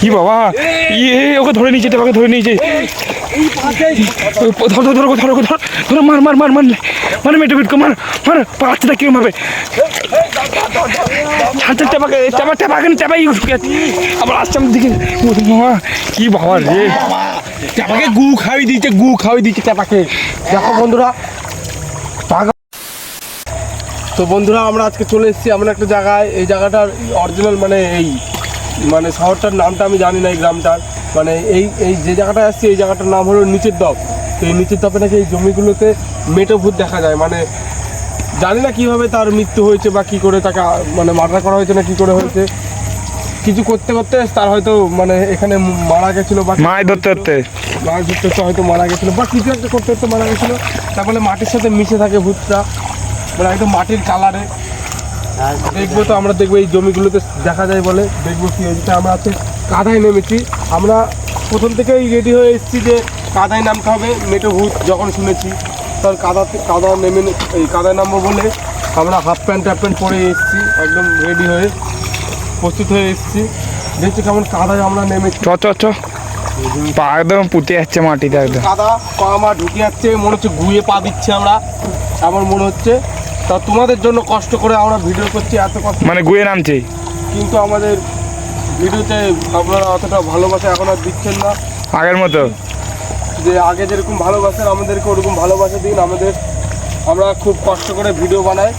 কি বাবা? ইয়ে ওকে ধরে নিয়েছে টেপাকে ধরে নিয়েছে ধর ধর ধর ধর ধর। মার মার মার মার। মার মেটে পিটকো মার মার। না কিরম টেপাকে টেপা টেপাকে টেপাই ঢুকে যাচ্ছে। আবার আসছে আমার দিকে বাবা কি বাবা রে। চাপাকে গু খাওয়াই দিয়েছে, গু খাওয়াই দিয়েছে চাপাকে। দেখো বন্ধুরা। তো বন্ধুরা, আমরা আজকে চলে এসেছি আমরা একটা জায়গায়। এই জায়গাটার অরিজিনাল মানে এই মানে শহরটার নামটা আমি জানি না এই গ্রামটার। মানে এই এই যে জায়গাটায় আসছি এই জায়গাটার নাম হলো নিচের দপ। তো এই নিচের দপে নাকি এই জমিগুলোতে মেটো ভূত দেখা যায়। মানে জানি না কীভাবে তার মৃত্যু হয়েছে বা কি করে তাকে মানে মার্ডার করা হয়েছে না কি করে হয়েছে। কিছু করতে করতে তার হয়তো মানে এখানে মারা গেছিল বা মাছ ধরতে ধরতে। মাছ ধরতে তো হয়তো মারা গেছিল বা কিছু একটা করতে করতে মারা গেছিল। তারপরে মাটির সাথে মিশে থাকে ভূতটা। মানে একদম মাটির কালারে। দেখব তো আমরা দেখব এই জমিগুলোতে দেখা যায় বলে দেখব কি হয়েছে আমরা আছে কাদায় নেমেছি। আমরা প্রথম থেকেই রেডি হয়ে এসেছি যে কাদায় নামতে হবে। মেটো ভূত যখন শুনেছি তার কাদাতে কাদা নেমে এই কাদায় নামবো বলে আমরা হাফ প্যান্ট ট্যাপ প্যান্ট পরে এসেছি একদম রেডি হয়ে প্রস্তুত হয়ে এসেছি। দেখছি কেমন কাদায় আমরা নেমেছি। চ চ চ। পা একদম পুঁতে যাচ্ছে মাটিতে একদম। কাদা পা আমার ঢুকে যাচ্ছে মনে হচ্ছে গুয়ে পা দিচ্ছে আমরা। এমন মনে হচ্ছে তা তোমাদের জন্য কষ্ট করে আমরা ভিডিও করছি এত কষ্ট মানে গুয়ে নামছে। কিন্তু আমাদের ভিডিওতে আপনারা অতটা ভালোবাসা এখন আর দিচ্ছেন না। আগের মতো। যে আগে যেরকম ভালোবাসেন আমাদেরকে ওরকম ভালোবাসা দিন আমাদের আমরা খুব কষ্ট করে ভিডিও বানাই।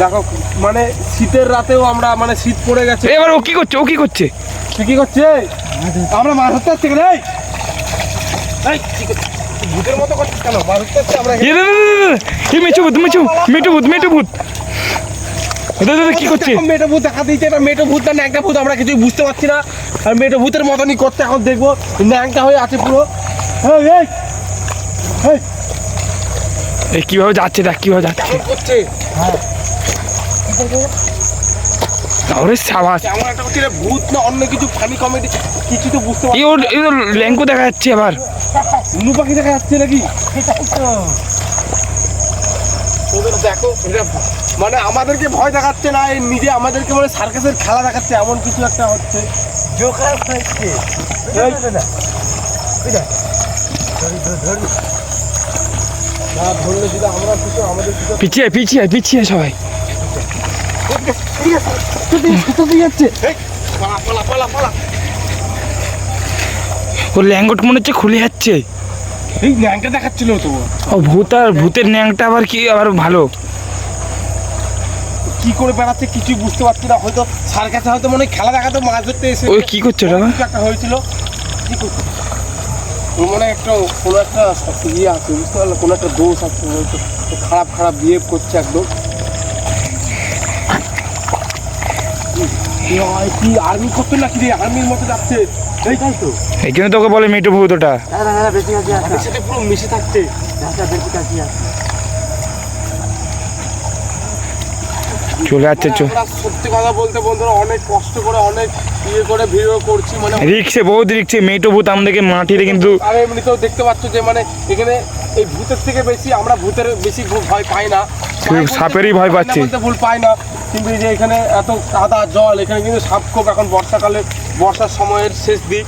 দেখো মানে শীতের রাতেও আমরা মানে শীত পড়ে গেছে। এবার ও কি করছে? ও কি করছে? কি করছে? আমরা মাছ ধরতে আসছি কেন? এই? কি করছিস? ভূতের মতো করছিস কেন আমরা মেচু ভূত মেচু মেটু ভূত মেটু ভূত কি করছে মেটো ভূত দেখা দিয়েছে এটা মেটো ভূত না ন্যাংটা ভূত আমরা কিছুই বুঝতে পারছি না আর মেটো ভূতের মতনই করতে এখন দেখব ন্যাংটা হয়ে আছে পুরো এই, এই, এই, এই কীভাবে যাচ্ছে দেখ কীভাবে যাচ্ছে সাবাস কেমন একটা করছে ভূত না অন্য কিছু ফানি কমেডি কিছু তো বুঝতে পারছি ল্যাঙ্কু দেখা যাচ্ছে আবার উনু পাখি দেখা যাচ্ছে নাকি? ওদের দেখো এটা মানে আমাদেরকে ভয় দেখাচ্ছে না এই নিজে আমাদেরকে মানে সার্কাসের খেলা দেখাচ্ছে এমন কিছু একটা হচ্ছে। জোকার হচ্ছে না ধরলে যদি আমরা আমাদের পিছিয়ে পিছিয়ে পিছিয়ে সবাই। ওর ল্যাঙ্গট মনে হচ্ছে খুলে যাচ্ছে। এই ন্যাংটা দেখাচ্ছিল তো। ও ভূত আর ভূতের ন্যাংটা আবার কি আবার ভালো? কি করে বেড়াচ্ছে কিছুই বুঝতে পারছি না হয়তো সার্কাসে হয়তো মনে খেলা দেখাতে মাছ ধরতে এসে ওই কি করছে ওটা? একটা হয়েছিল। কি করছে? ওর মনে একটা কোনো একটা ইয়ে আছে বুঝতে পারল কোনো একটা দোষ আছে খারাপ খারাপ বিহেভ করছে একদম। কি আর্মি করতো নাকি রে? আর্মির মতো যাচ্ছে। এই তাই তো। এই জন্য তোকে বলে মেটু ভূত ওটা। আমাদের পুরো মিশে থাকছে। চলে যাচ্ছে সত্যি কথা বলতে বন্ধুরা অনেক কষ্ট করে অনেক ইয়ে করে ভিডিও করছি মানে রিক্সে বহুত রিক্সে মেটু ভূত আমাদেরকে মাটিতে কিন্তু আর এমনিতেও দেখতে পাচ্ছ যে মানে এখানে এই ভূতের থেকে বেশি আমরা ভূতের বেশি ভয় পাই না। সাপেরই ভয় পাচ্ছি। ভুল পাই না। কিন্তু এই যে এখানে এত কাদা জল এখানে কিন্তু সাপ খুব এখন বর্ষাকালে বর্ষার সময়ের শেষ দিক।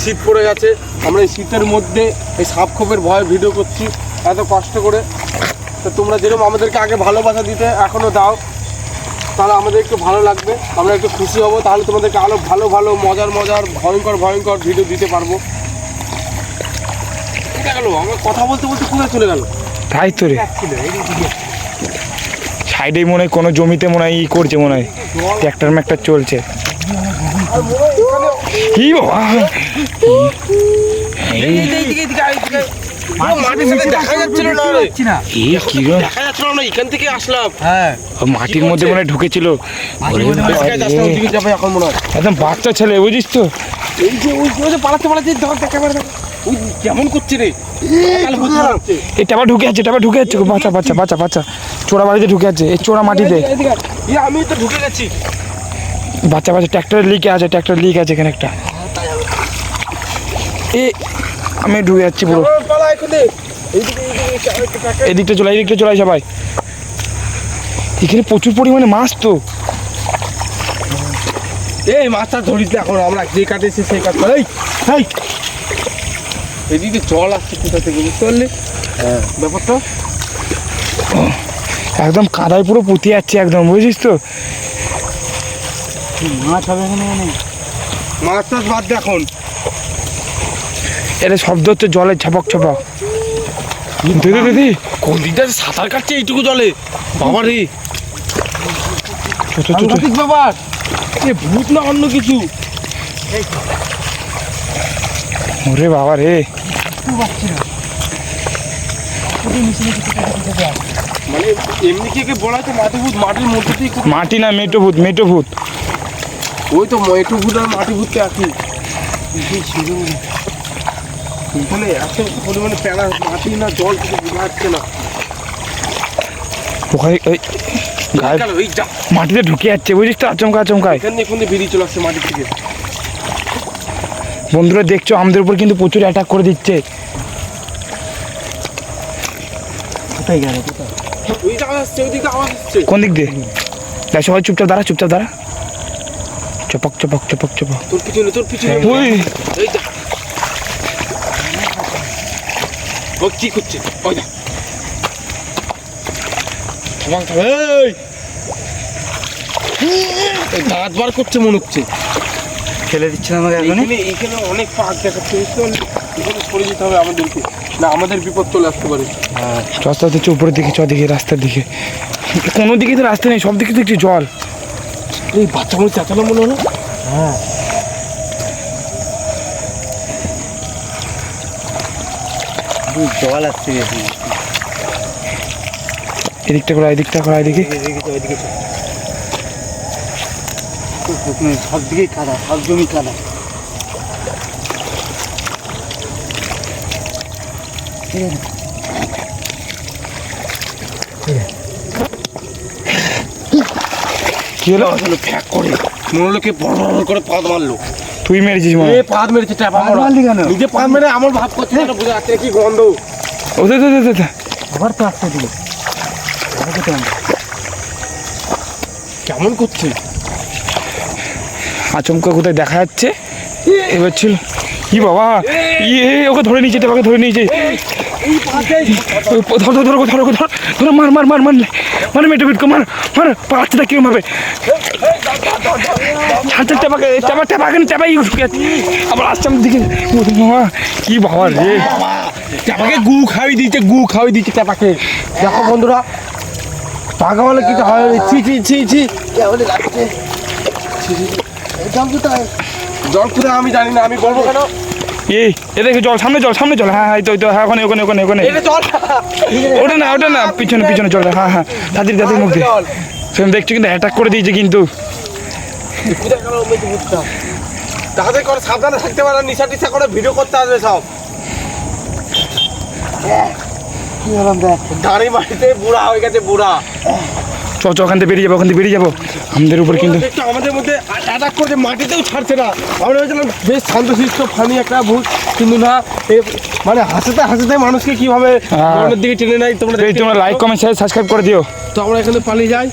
শীত পড়ে গেছে। আমরা এই শীতের মধ্যে এই সাপ খোপের ভয় ভিডিও করছি। এত কষ্ট করে। তো তোমরা যেরকম আমাদেরকে আগে ভালোবাসা দিতে এখনও দাও তাহলে আমাদের একটু ভালো লাগবে। আমরা একটু খুশি হব। তাহলে তোমাদেরকে আরও ভালো ভালো মজার মজার ভয়ঙ্কর ভয়ঙ্কর ভিডিও দিতে পারব। গেল আমরা কথা বলতে বলতে কোথায় চলে গেল? তাই তো রে। সাইডে মনে হয় কোনো জমিতে মনে হয় ই করছে মনে হয়। ট্র্যাক্টর ম্যাক্টার চলছে। মনে হয় কি বাবা মাটির মধ্যে মনে হয় ঢুকেছিল। একদম বাচ্চা ছেলে বুঝিস তো? পালাতে পালাতে কেমন করছে রে। এই টাবা ঢুকে আছে টাবা ঢুকে যাচ্ছে। বাচ্চা বাচ্চা বাচ্চা বাচ্চা চোরা বাড়িতে ঢুকে আছে এই চোরা মাটিতে আমি তো ঢুকে গেছি। বাচ্চা বাচ্চা ট্র্যাক্টরের লিক আছে ট্র্যাক্টর লিক আছে এখানে একটা। এ আমি ঢুকে যাচ্ছি পুরো। আমার পালা এখানে এইদিকে এইদিকে একটু টাকা- এদিকটা চলাই এদিকটা চলাই সবাই। এখানে প্রচুর পরিমাণে মাছ তো। এই মাছটা ধরিস এখন। আমরা যে কাটে এসে সেই কাট এই এই এদিকে জল আসছে কোথা থেকে বুঝতে পারলি? হ্যাঁ। ব্যাপারটা? একদম কাদায় পুরো পুঁতে যাচ্ছে একদম বুঝিস তো? মাছ হবে এখানে মাছ টাছ বাদ দে এখন। এটা শব্দ হচ্ছে জলের ছপক ছপক দিদি দিদি। কোন দিকটা সাঁতার কাটছে এইটুকু জলে। বাবা রে। ছো। ব্যাপার। এ ভূত না অন্য কিছু। ওরে বাবা রে। মানে এমনি কি বলা হচ্ছে মাটি মাটির মধ্যে দিয়ে মাটি না মেটো ভূত মেটো ভূত। ওই তো ময়টু ভূত আর একই। এত পরিমাণে প্যারা মাটি না জল কিছু বোঝা যাচ্ছে না। ওখানে ওই মাটিতে ঢুকে যাচ্ছে বুঝিস তো? আচমকা আচমকায়। এখানে এখানে বেরিয়ে চলে আসছে মাটি থেকে বন্ধুরা দেখছ আমাদের উপর কিন্তু প্রচুর অ্যাটাক করে দিচ্ছে। কোথায় গেল ওই জায়গা আসছে ওই দিকে আওয়াজ আসছে। কোন দিক দিয়ে? দেখ সবাই চুপচাপ দাঁড়া চুপচাপ দাঁড়া। চপক চপক চপক চপক। তোর পিছনে তোর পিছনে। ওই ও কি করছে? ওই এই। দাঁত বার করছে মনে হচ্ছে। ফেলে দিচ্ছিল আমাকে এখানে এখানে অনেক পাক দেখাচ্ছে বুঝতে পারলি? এখানে সরে যেতে হবে আমাদেরকে। না আমাদের বিপদ চলে আসতে পারে। রাস্তা হচ্ছে উপরের দিকে চ দিকে রাস্তার দিকে। কোনো দিকে তো রাস্তা নেই সব দিকে দেখছি জল। এই বাচ্চা মনে চেঁচালো মনে হলো হ্যাঁ। জল আসছে এদিকটা করা এদিকটা করা এদিকে। তো। তো সব দিকেই কাদা সব জমি কাদা। কি হলো? হলো ফ্যাক করে মনে হলো কে বড় বড় করে পাদ মারলো তুই মেরেছিস এ। পাদ মেরেছে ট্যাপা পাদ মারলি কেন? নিজে পাদ মেরে আমার ভাব করছে না বুঝা যাচ্ছে কি গন্ধ। ও দে দে দে, দে দে। আবার তো? কেমন করছে? আচমকা কোথায় দেখা যাচ্ছে? এবার ছিল। কি বাবা? ইয়ে ওকে ধরে নিয়েছে ওকে ধরে নিয়েছে ধর ধর ধর ধর ধর ধর, মার মার মার মার মার মেটে পিটকো মার মার ভাবে ছাড়ছে টেপাকে টেপা টেপাকে টেপা ইউজ করে আবার আসছে আমার দিকে মামা কি বাবা রে। ট্যাপাকে গু খাওয়াই দিয়েছে, গু খাওয়াই দিয়েছে ট্যাপাকে দেখো বন্ধুরা, টাকা বলে কিছু হয় ছি ছি ছি ছি। জল কোথায় আমি জানি না, আমি বলব কেন? এই এ দেখে জল সামনে জল সামনে জল। হ্যাঁ হ্যাঁ তো হ্যাঁ ওখানে ওখানে ওখানে ওখানে। এটা জল। ওটা না ওটা না পিছনে পিছনে জল। হ্যাঁ হ্যাঁ তাদের তাদের মুখ দিয়ে সেরকম দেখছি কিন্তু অ্যাটাক করে দিয়েছে কিন্তু। তাদের করে সাবধানে থাকতে পারে নিশা টিশা করে ভিডিও করতে আসবে সব। কি হলাম দাঁড়ি মাটিতে বুড়া হয়ে গেছে বুড়া। চ চ ওখান থেকে বেরিয়ে যাব ওখান থেকে বেরিয়ে যাব। আমাদের উপর কিন্তু আমাদের মধ্যে অ্যাটাক করে মাটিতেও ছাড়ছে না। আমরা ভেবেছিলাম বেশ শান্তশিষ্ট ফানি একটা ভূত। কিন্তু না মানে হাসিতে হাসিতে মানুষকে কীভাবে হ্যাঁ। দিকে টেনে নেয় তোমরা তোমরা লাইক কমেন্ট শেয়ার সাবস্ক্রাইব করে দিও। তো আমরা এখানে পালিয়ে যাই।